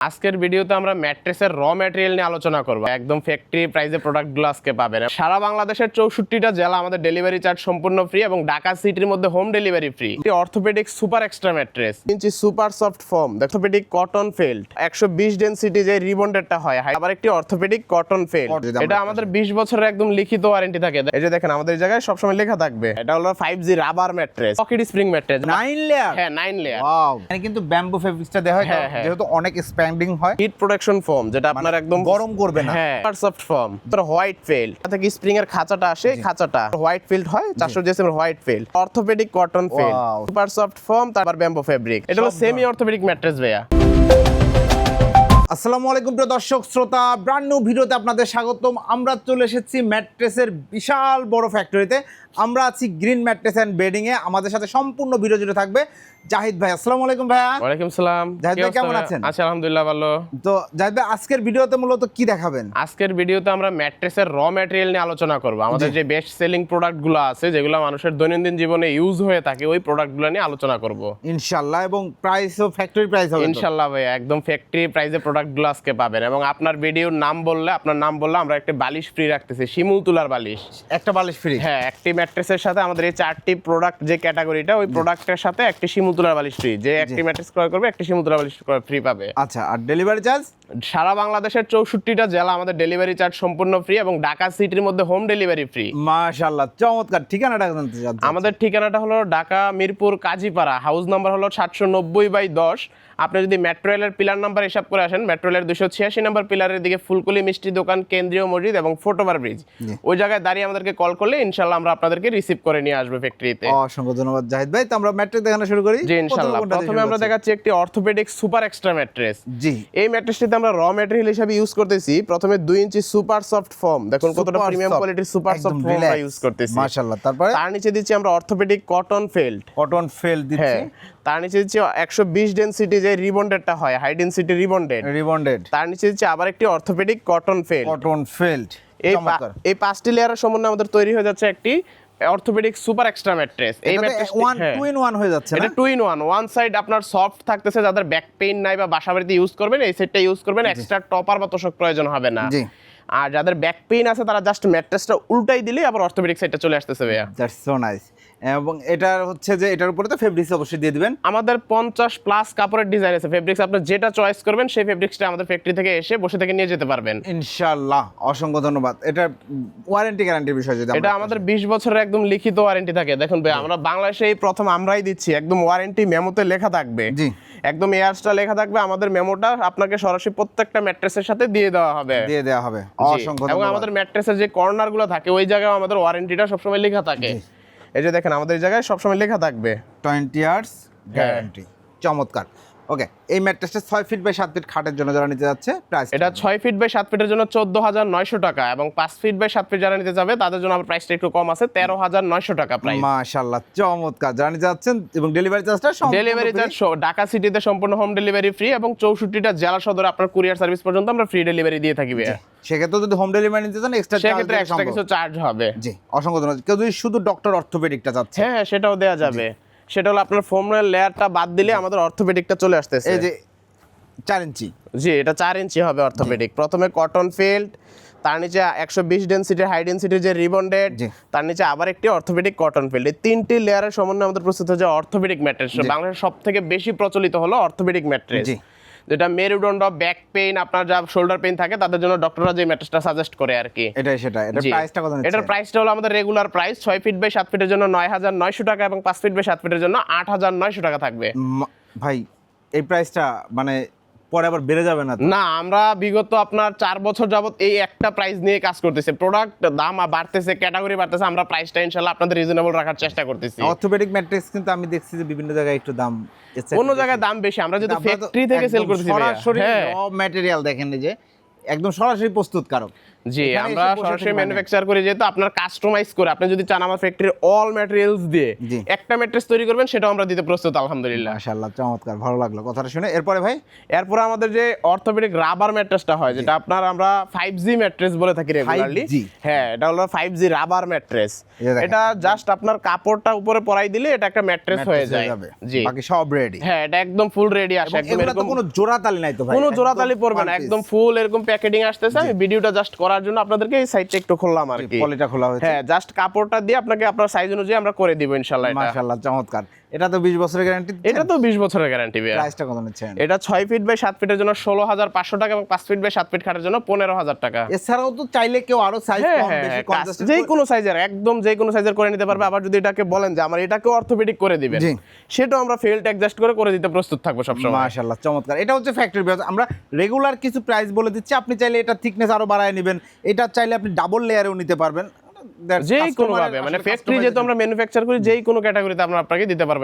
আজকের ভিডিওতে আমরা ম্যাট্রেসের র ম্যাটেরিয়াল নিয়ে আলোচনা করব। একদম ফ্যাক্টরি প্রাইসে প্রোডাক্টগুলো আজকে পাবেন। সারা বাংলাদেশের চৌষট্টিটা জেলা আমাদের ডেলিভারি চার্জ সম্পূর্ণ ফ্রি এবং ঢাকা সিটির মধ্যে home delivery free orthopaedic super extra mattress inch super soft foam orthopaedic cotton felt একশো বিশ ডেন্সিটি যে রিবন্ডেডটা হয় আবার একটি অর্থোপেডিক কটন যদি এটা আমাদের বিশ বছরের একদম লিখিত ওয়ারেন্টি থাকে। এই যে দেখেন আমাদের এই জায়গায় সবসময় লেখা থাকবে। এটা হলো five G rubber mattress pocket spring mattress nine layer হ্যাঁ নাইন লেয়ার কিন্তু ব্যাম্বু ফেব্রিক্সটা দেওয়া হয় হ্যাঁ, হ্যাঁ। যেহেতু অনেক স্প্যান্ডিং হয়। হিট প্রোটেকশন ফোম যেটা আপনার একদম গরম করবে না। হ্যাঁ সফট ফোম তার হোয়াইট ফিল্ড থেকে স্প্রিং এর খাঁচাটা আসে? খাঁচাটা। হোয়াইট ফিল্ড হয় 400 জিএসএম এর white field orthopaedic cotton field. Super soft foam তারপর ব্যাম্বো ফেব্রিক এটা হলো সেমি অর্থোপেডিক ম্যাট্রেস ভাইয়া। আসসালামু আলাইকুম প্রিয় দর্শক শ্রোতা ব্র্যান্ড নিউ ভিডিওতে আপনাদের স্বাগতম। আমরা চলে এসেছি ম্যাট্রেসের বিশাল বড় ফ্যাক্টরিতে আমরা আছি গ্রিন ম্যাট্রেস অ্যান্ড বেডিং এ। আমাদের সাথে সম্পূর্ণ ভিডিও জুড়ে থাকবে জাহিদ ভাই। আসসালামু আলাইকুম ভাইয়া। ওয়ালাইকুম সালাম। জাহিদ ভাই, কেমন আছেন? আছি আলহামদুলিল্লাহ ভালো। তো জাহিদ ভাই আজকের ভিডিওতে মূলত কি দেখাবেন? আজকের ভিডিওতে আমরা ম্যাট্রেসের র ম্যাটেরিয়াল নিয়ে আলোচনা করব। আমাদের যে বেস্ট সেলিং প্রোডাক্টগুলো আছে যেগুলো মানুষের দৈনন্দিন জীবনে ইউজ হয়ে থাকে ওই প্রোডাক্টগুলো নিয়ে আলোচনা করব। ইনশাল্লাহ এবং প্রাইসও ফ্যাক্টরি প্রাইস হবে তো? ইনশাল্লাহ ভাই একদম ফ্যাক্টরি প্রাইসে প্রোডাক্টগুলো আজকে পাবেন এবং আপনার ভিডিওর নাম বললে আপনার নাম বললে আমরা একটা বালিশ ফ্রি রাখতেছি শিমুল তুলার বালিশ। একটা বালিশ ফ্রি হ্যাঁ একটি ম্যাট্রেসের সাথে আমাদের এই চারটি প্রোডাক্ট যে ক্যাটাগরিটা ওই প্রোডাক্টের সাথে একটি শিমুল তুলার বালিশ ফ্রি যে একটি ম্যাট্রেস ক্রয় করবে একটি শিমুল তুলার বালিশ ফ্রি পাবে। আচ্ছা আর ডেলিভারি চার্জ সারা বাংলাদেশের চৌষট্টিটা জেলা আমাদের ডেলিভারি চার্জ সম্পূর্ণ ফ্রি এবং ঢাকা সিটির মধ্যে হোম ডেলিভারি ফ্রি মাশাআল্লাহ চমৎকার। ঠিকানাটা জানতে চাচ্ছি। আমাদের ঠিকানাটা হলো ঢাকা মিরপুর কাজীপাড়া। হাউস নাম্বার হলো সাতশো নব্বই বাই দশ। আপনি যদি মেট্রো রেলের পিলার নাম্বার হিসাব করে আসেন মেট্রো রেলের দুশো ছিয়াশি নাম্বার পিলারের দিকে ফুলকুলি মিষ্টি দোকান কেন্দ্রীয় মসজিদ এবং ফোটোভার ব্রিজ ওই জায়গায় দাঁড়িয়ে আমাদেরকে কল করলে ইনশাল্লাহ আমরা আপনাদেরকে রিসিভ করে নিয়ে আসব ফ্যাক্টরিতে অসংখ্য ধন্যবাদ জাহিদ ভাই। তো আমরা ম্যাট্রেস দেখানো শুরু করি। জি ইনশাল্লাহ প্রথমে আমরা দেখাচ্ছি একটি অর্থোপেডিক সুপার এক্সট্রা ম্যাট্রেস জি। এই ম্যাট্রেসটিতে আমরা র ম্যাটেরিয়াল হিসেবে ইউজ করতেছি প্রথমে দুই ইঞ্চি সুপার সফট ফর্ম দেখুন কতটা প্রিমিয়াম কোয়ালিটির সুপার সফট ফর্ম আমরা ইউজ করতেছি। মাশাআল্লাহ। তারপরে? তার নিচে দিচ্ছি আমরা orthopaedic cotton felt cotton felt দিচ্ছি। হ্যাঁ তার নিচে দিচ্ছি একশো বিশ ডেন্সিটি যে রিবন্ডেডটা হয় হাই ডেন্সিটি রিবন্ডেড রিবন্ডেড তার নিচে দিচ্ছি আবার একটি orthopaedic cotton felt cotton felt এই পাঁচটি লেয়ারের সম্বন্ধে আমাদের তৈরি হয়ে যাচ্ছে একটি অর্থোপেডিক সুপার এক্সট্রা ম্যাট্রেস। এই mattress one two in one হয়ে যাচ্ছে এটা two in one one side আপনার সফট থাকতেছে যাদের ব্যাক পেইন নাই বা বাসা বাড়িতে ইউজ করবেন এই সেটটা ইউজ করবেন এক্সট্রা টপার বা তোষক প্রয়োজন হবে না। জি। আর যাদের ব্যাক পেইন আছে তারা জাস্ট ম্যাট্রেসটা উল্টাই দিলেই আবার অর্থোপেডিক সাইডটা চলে আসতেছে ভাইয়া। দ্যাটস সো নাইস এবং এটা হচ্ছে যে এটার উপরে তো ফেব্রিক্স অবশ্যই দিয়ে দিবেন। আমাদের পঞ্চাশ প্লাস কাপড়ের ডিজাইন আছে। ফেব্রিক্স আপনি যেটা চয়েস করবেন সেই ফেব্রিক্সটা আমাদের ফ্যাক্টরি থেকে এসে বসে থেকে নিয়ে যেতে পারবেন। ইনশাআল্লাহ অসংখ্য ধন্যবাদ। এটা ওয়ারেন্টি গ্যারান্টির বিষয় যদি এটা আমাদের বিশ বছরের একদম লিখিত ওয়ারেন্টি থাকে। দেখুন ভাই আমরা বাংলাদেশে এই প্রথম আমরাই দিচ্ছি। একদম ওয়ারেন্টি মেমোতে লেখা থাকবে। জি। একদম এয়ারসটা লেখা থাকবে। আমাদের মেমোটা আপনাকে সরাসরি প্রত্যেকটা ম্যাট্রেসের সাথে দিয়ে দেওয়া হবে। দিয়ে দেওয়া হবে। অসংখ্য এবং আমাদের ম্যাট্রেসের যে কর্নারগুলো থাকে ওই জায়গায় আমাদের ওয়ারেন্টিটা সবসময় লেখা থাকে। এই যে দেখেন আমাদের এই জায়গায় সবসময় লেখা থাকবে। টোয়েন্টি ইয়ার্স গ্যারান্টি চমৎকার। ওকে এই ম্যাট্রেসটা ছয় ফিট বাই সাত ফিট খাটের জন্য যারা নিতে যাচ্ছে প্রাইস এটা ছয় ফিট বাই সাত ফিটের জন্য চোদ্দ হাজার নয়শো টাকা এবং পাঁচ ফিট বাই সাত ফিট যারা নিতে যাবে তাদের জন্য প্রাইসটা একটু কম আছে তেরো হাজার নয়শো টাকা প্রাইস মাশাআল্লাহ চমৎকার। যারা নিতে যাচ্ছেন এবং ডেলিভারি চার্জটা ডেলিভারি চার্জ ঢাকা সিটিতে সম্পূর্ণ হোম ডেলিভারি ফ্রি এবং চৌষট্টিটা জেলা সদরে আপনার কুরিয়ার সার্ভিস পর্যন্ত আমরা ফ্রি ডেলিভারি দিয়ে থাকি সেক্ষেত্রে যদি হোম ডেলিভারি নিতে চান এক্সট্রা সেক্ষেত্রে এক্সট্রা কিছু চার্জ হবে। জি অসংখ্য ধন্যবাদ। কেউ যদি শুধু ডক্টর অর্থোপেডিকটা চাচ্ছে। হ্যাঁ হ্যাঁ সেটাও দেওয়া যাবে। সেটা হলো আপনার ফোমের লেয়ারটা বাদ দিলে আমাদের অর্থোপেডিকটা চলে আসতেছে। এই যে চার ইঞ্চি। জি এটা চার ইঞ্চি হবে অর্থোপেডিক প্রথমে কটন ফিল্ড তার নিচে একশো বিশ ডেন্সিটির হাই ডেন্সিটির যে রিবন্ডেড। তার নিচে আবার একটি অর্থোপেডিক কটন ফিল্ড এই তিনটি লেয়ারের সমন্বয়ে আমাদের প্রস্তুত হচ্ছে অর্থোপেডিক ম্যাট্রেস বাংলাদেশের সব থেকে বেশি প্রচলিত হলো অর্থোপেডিক ম্যাট্রেস জি। যেটা মেরুদণ্ড ব্যাক পেইন আপনার যা শোল্ডার পেইন থাকে তাদের জন্য ডক্টররা যে ম্যাট্রেসটা সাজেস্ট করে আর কি। এটাই সেটা এটা। প্রাইসটা কত এটার প্রাইসটা হলো আমাদের রেগুলার প্রাইস 6 ফিট বাই 7 ফিটের জন্য নয় হাজার নয়শো টাকা এবং 5 ফিট বাই সাত ফিটের জন্য আট হাজার নয়শো টাকা থাকবে। ভাই এই প্রাইসটা মানে পরে আবার বেড়ে যাবে না না আমরা বিগত আপনার চার বছর যাবত এই একটা প্রাইস নিয়ে কাজ করতেছে। প্রোডাক্ট দাম বাড়তেছে ক্যাটাগরি বাড়তেছে আমরা প্রাইসটা ইনশাল্লাহ আপনাদের রিজনেবল রাখার চেষ্টা করতেছি। অর্থোপেডিক ম্যাট্রিক্স কিন্তু আমি দেখছি যে বিভিন্ন জায়গায় একটু দাম অন্য জায়গায় দাম বেশি আমরা যেহেতু ফ্যাক্টরি থেকে সেল করতেছি। সরাসরি ম্যাটেরিয়াল দেখেন এই যে একদম সরাসরি প্রস্তুতকারক। জি আমরা সরাসরি ম্যানুফ্যাকচার করি যেহেতু আপনার কাস্টমাইজ করে আপনি যদি চান আমার ফ্যাক্টরির অল ম্যাটেরিয়ালস দিয়ে একটা ম্যাট্রেস তৈরি করবেন সেটাও আমরা দিতে প্রস্তুত আলহামদুলিল্লাহ। মাশাআল্লাহ চমৎকার ভালো লাগল কথাটা শুনে। এরপরে ভাই? এরপর আমাদের যে অর্থোপেডিক রাবার ম্যাট্রেসটা হয় যেটা আপনার আমরা ফাইভ জি ম্যাট্রেস বলে থাকি রেগুলারলি হ্যাঁ এটা হলো ফাইভ জি রাবার ম্যাট্রেস। এটা জাস্ট আপনার কাপড়টা উপরে পরাই দিলে এটা একটা ম্যাট্রেস হয়ে যায়। জি। বাকি সব রেডি হ্যাঁ এটা একদম ফুল রেডি আসে একদম এরকম কোনো জোড়া তালি নাই তো ভাই কোনো জোড়াতালি পড়বে না একদম ফুল এরকম প্যাকেটিং আসতেছে আমি ভিডিওটা জাস্ট করার জন্য আপনাদেরকে এই সাইডটা একটু খুললাম আর কি। পলিটা খোলা হয়েছে। হ্যাঁ জাস্ট কাপড়টা দিয়ে আপনাকে আপনার সাইজ অনুযায়ী আমরা করে দিব ইনশাল্লাহ এটা। মাশাআল্লাহ চমৎকার। এটা তো 20 বছরের গ্যারান্টি এটা তো বিশ বছরের গ্যারান্টি ভাইয়া। প্রাইসটা কত নিচ্ছেন? এটা ছয় ফিট বাই সাত ফিটের জন্য ষোলো হাজার পাঁচশো টাকা এবং পাঁচ ফিট বাই সাত ফিট খাটের জন্য পনেরো হাজার টাকা। এছাড়াও তো চাইলে কেউ আরও সাইজ হ্যাঁ কম হ্যাঁ বেশি হ্যাঁ, যে কোনো সাইজের একদম যে কোনো সাইজের করে নিতে পারবে। আবার যদি এটাকে বলেন যে আমার এটাকে অর্থোপেডিক করে দিবেন জি। সেটাও আমরা ফিল্ড অ্যাডজাস্ট করে করে দিতে প্রস্তুত থাকব সবসময়। মাশাআল্লাহ চমৎকার। এটা হচ্ছে ফ্যাক্টরি আমরা রেগুলার কিছু প্রাইস বলে দিচ্ছি। আপনি চাইলে এটা থিকনেস আরও বাড়ায় নেবেন। এটা চাইলে আপনি ডাবল লেয়ারেও নিতে পারবেন। That's যে কোনো ভাবে মানে ফ্যাক্টরি যেহেতু আমরা ম্যানুফ্যাকচার করি যেই কোনো ক্যাটাগরিতে আমরা আপনাকে দিতে পারব।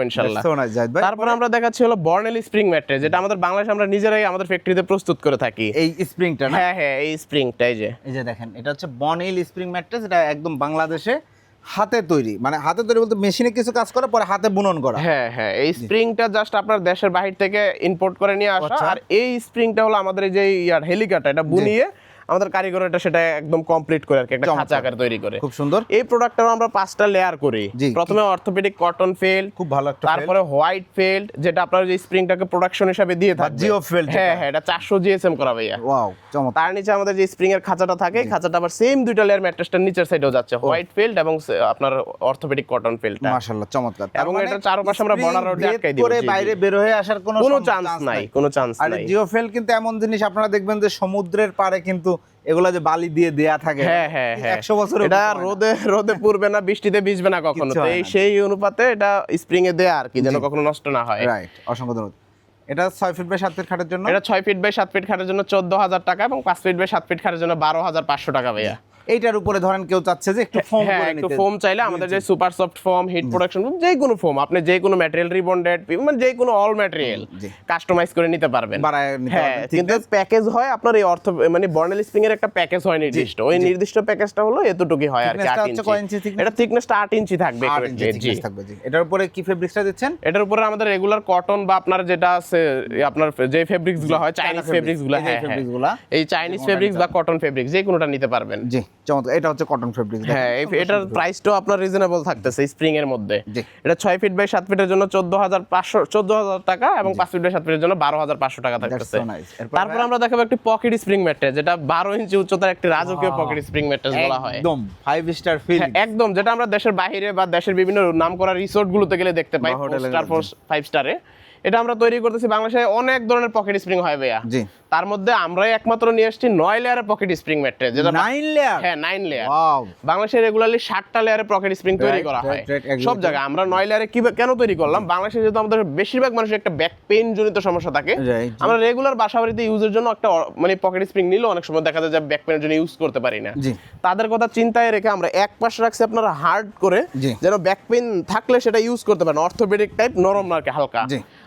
তারপর আমরা দেখাচ্ছি হলো বর্নেল স্প্রিং ম্যাট্রেস যেটা আমাদের বাংলাদেশে আমরা নিজেরাই আমাদের ফ্যাক্টরিতে প্রস্তুত করে থাকি। এই স্প্রিংটা হ্যাঁ হ্যাঁ এই স্প্রিংটাই যে। এই যে দেখেন এটা হচ্ছে বনেল স্প্রিং ম্যাট্রেস এটা একদম বাংলাদেশে হাতে তৈরি। মানে হাতে তৈরি বলতে মেশিনে কিছু কাজ করে পরে হাতে বুনন করা। হ্যাঁ হ্যাঁ এই স্প্রিংটা জাস্ট আপনার দেশের বাহির থেকে ইম্পোর্ট করে নিয়ে আসা। আচ্ছা। আর এই স্প্রিংটা হলো আমাদের এই যে ইয়ার হেলিকাটা এটা বুনিয়ে আমাদের কারিগর এটা সেটা একদম কমপ্লিট করে আর কি একটা খাঁচা আকার তৈরি করে। খুব সুন্দর। এই প্রোডাক্টটাও আমরা পাঁচটা লেয়ার করি। প্রথমে অর্থোপেডিক কটন ফেল্ড খুব ভালো একটা তারপরে হোয়াইট ফেল্ড যেটা আপনার যে স্প্রিংটাকে প্রোডাকশন হিসাবে দিয়ে থাকে geo felt হ্যাঁ হ্যাঁ এটা চারশো জিএসএম করা ভাইয়া। ওয়াও চমৎকার। তার নিচে আমাদের যে স্প্রিং এর খাঁচাটা থাকে খাঁচাটা আবার সেম দুইটা লেয়ার ম্যাট্রেসটার নিচের সাইডেও যাচ্ছে। হোয়াইট ফিল্ড এবং আপনার অর্থোপেডিক কটন ফিল্ডটা মাশাআল্লাহ চমৎকার। এবং এটার চারপাশে আমরা আটকাই দিব, করে জি, জি। বাইরে বের হয়ে আসার কোনো কোনো চান্স নাই কোনো চান্স নাই। আর জিও জিওফেল কিন্তু এমন জিনিস আপনারা দেখবেন যে সমুদ্রের পাড়ে কিন্তু এগুলা যে বালি দিয়ে দেয়া থাকে হ্যাঁ হ্যাঁ হ্যাঁ। একশো বছর এটা রোদে রোদে না বৃষ্টিতে ভিজবে না কখনো। তো এই সেই অনুপাতে এটা স্প্রিং এ দেয়া আর কি যেন কখনো নষ্ট না হয়। রাইট অসংখ্য ধন্যবাদ। এটা ছয় ফিট বাই সাত ফিট খাটের জন্য? এটা ছয় ফিট বাই সাত ফিট খাটের জন্য চোদ্দ হাজার টাকা এবং পাঁচ ফিট বাই সাত ফিট খাটের জন্য বারো হাজার পাঁচশো টাকা ভাইয়া। এইটার উপরে ধরেন কেউ চাচ্ছে যে একটু ফোম হ্যাঁ করে একটু নিতে। ফোম চাইলে আমাদের যে super soft foam heat production foam যে কোনো ফোম আপনি যে কোনো ম্যাটেরিয়াল রিবন্ডেড মানে যে কোনো অল ম্যাটেরিয়াল কাস্টমাইজ করে নিতে পারবেন। বাড়ায় নিতে হ্যাঁ পারবেন, কিন্তু প্যাকেজ হয় আপনার এই অর্থ মানে বর্নেল স্প্রিং এর একটা প্যাকেজ হয় নির্দিষ্ট। ওই নির্দিষ্ট প্যাকেজটা হলো এতটুকুই হয় আর কি Thickness-টা কয় ইঞ্চি ইঞ্চি এটা থিকনেসটা আট ইঞ্চি থাকবে জি। থাকবে জি। এটার উপরে কি ফেব্রিক্সটা দিচ্ছেন? এটার উপরে আমাদের রেগুলার কটন বা আপনার যেটা আছে আপনার যে ফেব্রিক্সগুলো হয় চাইনিজ ফেব্রিক্সগুলো এই হ্যাঁ হ্যাঁ। চাইনিজ কোনোটা ফেব্রিক্স বা কটন ফেব্রিক্স যে কোনোটা নিতে পারবেন। জি। চমৎকার। এটা হচ্ছে কটন ফেব্রিক্স হ্যাঁ এটার প্রাইসটাও আপনার রিজনেবল থাকতেছে স্প্রিং এর মধ্যে। এটা ছয় ফিট বাই সাত ফিটের জন্য চোদ্দ হাজার পাঁচশো চোদ্দ হাজার টাকা এবং পাঁচ ফিট বাই সাত ফিটের জন্য বারো হাজার পাঁচশো টাকা থাকতেছে। তারপর আমরা দেখাবো একটি পকেট স্প্রিং ম্যাট্রেস যেটা বারো ইঞ্চি উচ্চতার একটি রাজকীয় পকেট স্প্রিং ম্যাট্রেস বলা হয়। একদম ফাইভ স্টার ফিল একদম যেটা আমরা দেশের বাইরে বা দেশের বিভিন্ন নাম করা রিসোর্ট গুলোতে গেলে দেখতে পাই হোটেলে স্টার ফোর ফাইভ স্টারে এটা আমরা তৈরি করতেছি বাংলাদেশে অনেক ধরনের পকেট স্প্রিং হয় ভাইয়া। জি। তার মধ্যে আমরাই একমাত্র নিয়ে আসছি নয় লেয়ারের পকেট স্প্রিং ম্যাট্রেস যেটা নাইন লেয়ার হ্যাঁ নাইন লেয়ার ওয়াও বাংলাদেশে রেগুলারলি ষাটটা লেয়ারের পকেট স্প্রিং তৈরি করা হয়। সব জায়গায় আমরা নয় লেয়ারে কি কেন তৈরি করলাম? বাংলাদেশে যেহেতু আমাদের বেশিরভাগ মানুষের একটা ব্যাক পেইন জনিত সমস্যা থাকে। আমরা রেগুলার বাসা বাড়িতে ইউজের জন্য একটা মানে পকেট স্প্রিং নিলে অনেক সময় দেখা যায় যে ব্যাক পেইনের জন্য ইউজ করতে পারি না। তাদের কথা চিন্তায় রেখে আমরা এক পাশে রাখছি আপনারা হার্ড করে যেন ব্যাক পেইন থাকলে সেটা ইউজ করতে পারেন। অর্থোপেডিক টাইপ নরম আর হালকা।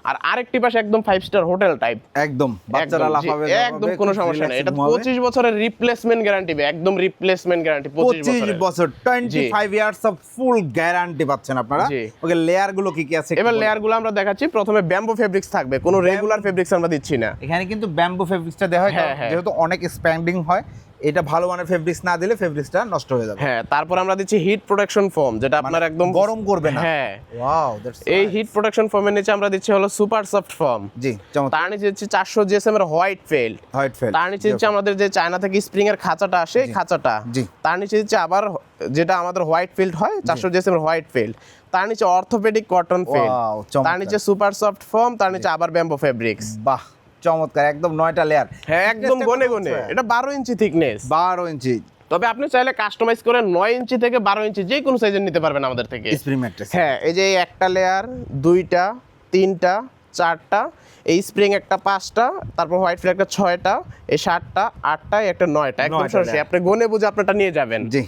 আর আরেকটি পাশে একদম ফাইভ স্টার হোটেল টাইপ একদম বাচ্চারা লাফাবে একদম কোনো সমস্যা নেই। এটা পঁচিশ বছরের রিপ্লেসমেন্ট গ্যারান্টি একদম রিপ্লেসমেন্ট গ্যারান্টি পঁচিশ পঁচিশ বছরের। বছর twenty five years of full guarantee পাচ্ছেন আপনারা। ওকে লেয়ারগুলো কি কি আছে এবার লেয়ারগুলো আমরা দেখাচ্ছি। প্রথমে ব্যাম্বো ফেব্রিক্স থাকবে। কোনো রেগুলার ফেব্রিক্স আমরা দিচ্ছি না। এখানে কিন্তু ব্যাম্বু ফেব্রিক্সটা দেওয়া হয় হ্যাঁ, হ্যাঁ। যেহেতু অনেক স্প্যান্ডিং হয়। এটা ভালো মানের ফেব্রিক্স না দিলে ফেব্রিক্সটা নষ্ট হয়ে যাবে। হ্যাঁ তারপর আমরা দিচ্ছি হিট প্রোটেকশন ফোম যেটা আপনার একদম মানে গরম করবে না। হ্যাঁ। ওয়াও দ্যাটস এই হিট প্রোটেকশন ফর্মের নিচে আমরা দিচ্ছি হলো সুপার সফট ফর্ম জি তার নিচে দিচ্ছি চারশো জিএসএম এর হোয়াইট ফেল্ড হোয়াইট ফেল তার নিচে দিচ্ছে আমাদের যে চায়না থেকে স্প্রিং এর খাঁচাটা আসে খাঁচাটা। জি। তার নিচে দিচ্ছে আবার যেটা আমাদের হোয়াইট ফিল্ড হয় চারশো জিএসএম এর হোয়াইট ফিল্ড তার নিচে অর্থোপেডিক কটন ফিল্ড তার নিচে সুপার সফট ফর্ম তার নিচে আবার ব্যাম্বো ফেব্রিক্স বাহ চমৎকার একদম নয়টা লেয়ার হ্যাঁ একদম গনে গনে এটা বারো ইঞ্চি থিকনেস বারো ইঞ্চি। তবে আপনি চাইলে কাস্টমাইজ করে নয় ইঞ্চি থেকে বারো ইঞ্চি যে কোনো সাইজের নিতে পারবেন আমাদের থেকে। স্প্রিং ম্যাট্রেস হ্যাঁ এই যে একটা লেয়ার দুইটা তিনটা চারটা এই স্প্রিং একটা পাঁচটা তারপর হোয়াইট ফিল একটা ছয়টা এই সাতটা আটটা একটা নয়টা। একদম সরাসরি আপনি গনে বুঝে আপনারটা নিয়ে যাবেন। জি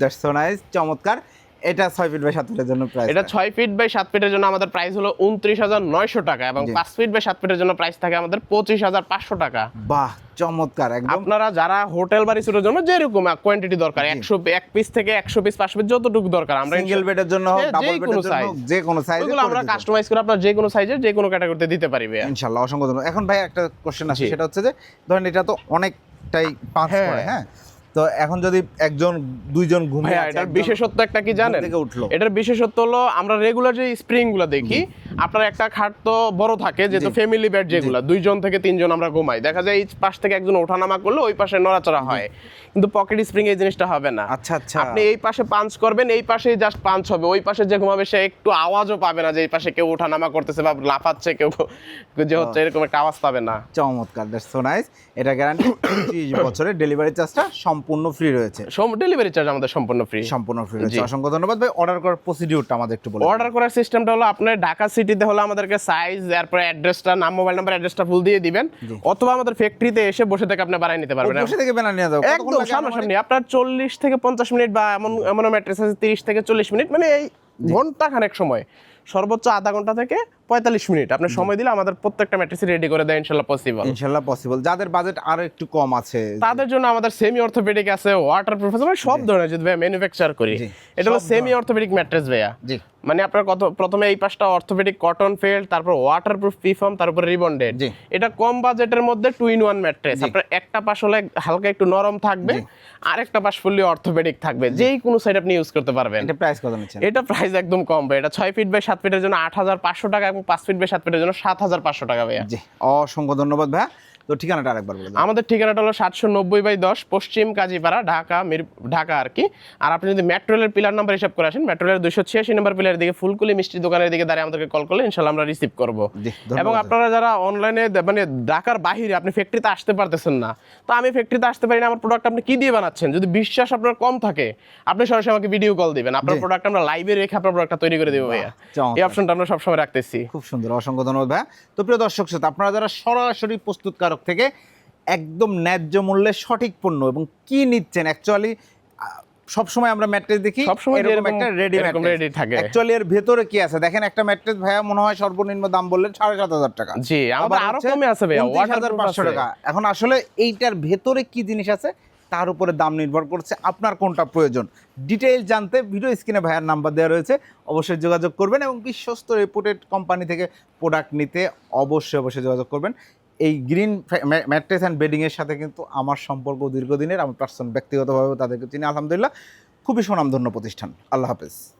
দ্যাটস সো নাইস চমৎকার। এটা ছয় ফিট বাই সাত ফিটের জন্য প্রাইস এটা ছয় ফিট বাই সাত ফিটের জন্য আমাদের প্রাইস হলো উনত্রিশ হাজার নয়শো টাকা এবং। পাঁচ ফিট বাই সাত ফিটের জন্য প্রাইস থাকে আমাদের পঁচিশ হাজার পাঁচশো টাকা বাহ চমৎকার একদম আপনারা যারা হোটেল বাড়ি ছোটোর জন্য যেরকম কোয়ান্টিটি দরকার জি। একশো এক পিস থেকে একশো পিস পাঁচ পিস যতটুকু দরকার আমরা সিঙ্গেল বেডের জন্য হোক ডাবল যে বেডের কোনো জন্য হোক, যে কোনো সাইজে ওইগুলো আমরা কাস্টমাইজ করে আপনার যে কোনো সাইজের যে কোনো ক্যাটাগরিতে দিতে পারি ভাইয়া। ইনশাআল্লাহ অসংখ্য ধন্যবাদ এখন ভাই একটা কোশ্চেন আছে সেটা হচ্ছে যে ধরেন এটা তো অনেকটাই পাঁচ হ্যাঁ। হ্যাঁ তো এখন যদি একজন দুইজন ঘুমিয়ে এটার বিশেষত্ব একটা কি জানেন? উঠল। এটার বিশেষত্ব হলো আমরা রেগুলার যে স্প্রিংগুলো দেখি আপনার একটা খাট তো বড় থাকে যেহেতু ফ্যামিলি বেড যেগুলো। দুইজন থেকে তিনজন আমরা ঘুমাই। দেখা যায় এই পাশ থেকে একজন ওঠানামা করলে ওই পাশে নড়াচড়া হয়। কিন্তু পকেট স্প্রিং এই জিনিসটা হবে না। আচ্ছা আচ্ছা। আপনি এই পাশে পাঞ্চ করবেন এই পাশেই জাস্ট পাঞ্চ হবে। ওই পাশে যে ঘুমাবে সে একটু আওয়াজও পাবে না যে এই পাশে কেউ ওঠানামা করতেছে বা লাফাচ্ছে কেউ যে হচ্ছে এরকম একটা আওয়াজ পাবে না। চমৎকার দ্যাটস সো নাইস এটা গ্যারান্টি 30 বছরের ডেলিভারি চার্জটা সম্পূর্ণ ফ্রি রয়েছে। ডেলিভারি চার্জ আমাদের সম্পূর্ণ ফ্রি সম্পূর্ণ ফ্রি রয়েছে। অসংখ্য ধন্যবাদ ভাই। অর্ডার করার প্রসিডিউরটা আমাদের একটু বলুন অর্ডার করার সিস্টেমটা হলো আপনার ঢাকা সিটিতে হলো আমাদেরকে সাইজ তারপরে অ্যাড্রেসটা নাম মোবাইল নাম্বার অ্যাড্রেসটা ফুল দিয়ে দিবেন। অথবা আমাদের ফ্যাক্টরিতে এসে বসে থেকে আপনি বানাই নিতে পারবেন। বসে থেকে বেনা নিয়ে যাও একদম সামনাসামনি আপনার চল্লিশ থেকে পঞ্চাশ মিনিট বা এমন এমন ম্যাট্রেস আছে তিরিশ থেকে চল্লিশ মিনিট মানে এই ঘণ্টা খানেক সময়। সর্বোচ্চ আধা ঘণ্টা থেকে পঁয়তাল্লিশ মিনিট। আপনি সময় দিলে আমাদের প্রত্যেকটা ম্যাট্রেস রেডি করে দেয় ইনশাল্লাহ পসিবল ইনশাআল্লাহ পসিবল যাদের বাজেট আরও একটু কম আছে। তাদের জন্য আমাদের সেমি অর্থোপেডিক আছে ওয়াটার প্রুফ আছে মানে সব ধরনের যদি ভাইয়া ম্যানুফ্যাকচার করি এটা হলো সেমি অর্থোপেডিক ম্যাট্রেস ভাইয়া। জি। মানে আপনার কত প্রথমে এই পাশটা অর্থোপেডিক কটন ফেল্ড তারপর ওয়াটারপ্রুফ পিফর্ম তারপর রিবন্ডেড এটা কম বাজেটের মধ্যে টু ইন ওয়ান ম্যাট্রেস আপনার একটা পাশ হলে হালকা একটু নরম থাকবে। আর একটা পাশ ফুললি অর্থোপেডিক থাকবে। যেই কোনো সাইড আপনি ইউজ করতে পারবেন। এটা প্রাইস কত নিচ্ছেন? এটা প্রাইস একদম কম ভাই। এটা ছয় ফিট বাই সাত ফিটের জন্য আট হাজার পাঁচশো টাকা এবং পাঁচ ফিট বাই সাত ফিটের জন্য সাত হাজার পাঁচশো টাকা ভাইয়া। জি, অসংখ্য ধন্যবাদ ভাইয়া। তো ঠিকানাটা আরেকবার বলে আমাদের ঠিকানাটা হলো সাতশো নব্বই বাই দশ পশ্চিম কাজীপাড়া ঢাকা মির ঢাকা আর কি। আর আপনি যদি মেট্রোলের পিলার নাম্বার হিসাব করে আসেন মেট্রোলের দুশো ছিয়াশি নম্বর পিলারের দিকে ফুলকুলি মিষ্টি দোকানের দিকে দাঁড়িয়ে আমাদেরকে কল করলে ইনশাল্লাহ আমরা রিসিভ করব। এবং আপনারা যারা অনলাইনে মানে ঢাকার বাহিরে আপনি ফ্যাক্টরিতে আসতে পারতেছেন না তো আমি ফ্যাক্টরিতে আসতে পারি না আমার প্রোডাক্ট আপনি কি দিয়ে বানাচ্ছেন? যদি বিশ্বাস আপনার কম থাকে আপনি সরাসরি আমাকে ভিডিও কল দিবেন। আপনার প্রোডাক্ট আমরা লাইভে রেখে আপনার প্রোডাক্টটা তৈরি করে দেবো ভাইয়া। এই অপশনটা আমরা সবসময় রাখতেছি। খুব সুন্দর অসংখ্য ধন্যবাদ ভাইয়া। তো প্রিয় দর্শক শ্রোতা আপনারা যারা সরাসরি প্রস্তুতকারক থেকে একদম ন্যায্য মূল্যে সঠিক পণ্য এবং কি নিচ্ছেন? অ্যাকচুয়ালি সবসময় আমরা ম্যাট্রেস দেখি সবসময় এরকম একটা রেডি ready থাকে। অ্যাকচুয়ালি এর ভেতরে কি আছে? দেখেন একটা ম্যাট্রেস ভাইয়া মনে হয় সর্বনিম্ন দাম বললেন সাড়ে সাত হাজার টাকা। জি আমাদের আরও কমে আছে ভাইয়া হাজার পাঁচশো টাকা। এখন আসলে এইটার ভেতরে কি জিনিস আছে তার উপরে দাম নির্ভর করছে আপনার কোনটা প্রয়োজন। ডিটেইল জানতে ভিডিও স্ক্রিনে ভাইয়ার নাম্বার দেওয়া রয়েছে অবশ্যই যোগাযোগ করবেন এবং বিশ্বস্ত রেপুটেড কোম্পানি থেকে প্রোডাক্ট নিতে অবশ্যই অবশ্যই যোগাযোগ করবেন। এই গ্রিন ম্যাট্রেস অ্যান্ড বেডিংয়ের সাথে কিন্তু আমার সম্পর্ক দীর্ঘদিনের। আমি পার্সন ব্যক্তিগতভাবে তাদেরকে চিনি। আলহামদুলিল্লাহ। খুবই সুনামধন্য প্রতিষ্ঠান। আল্লাহ হাফেজ।